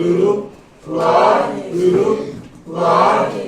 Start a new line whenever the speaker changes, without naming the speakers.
Guru, Lord Guru, Lord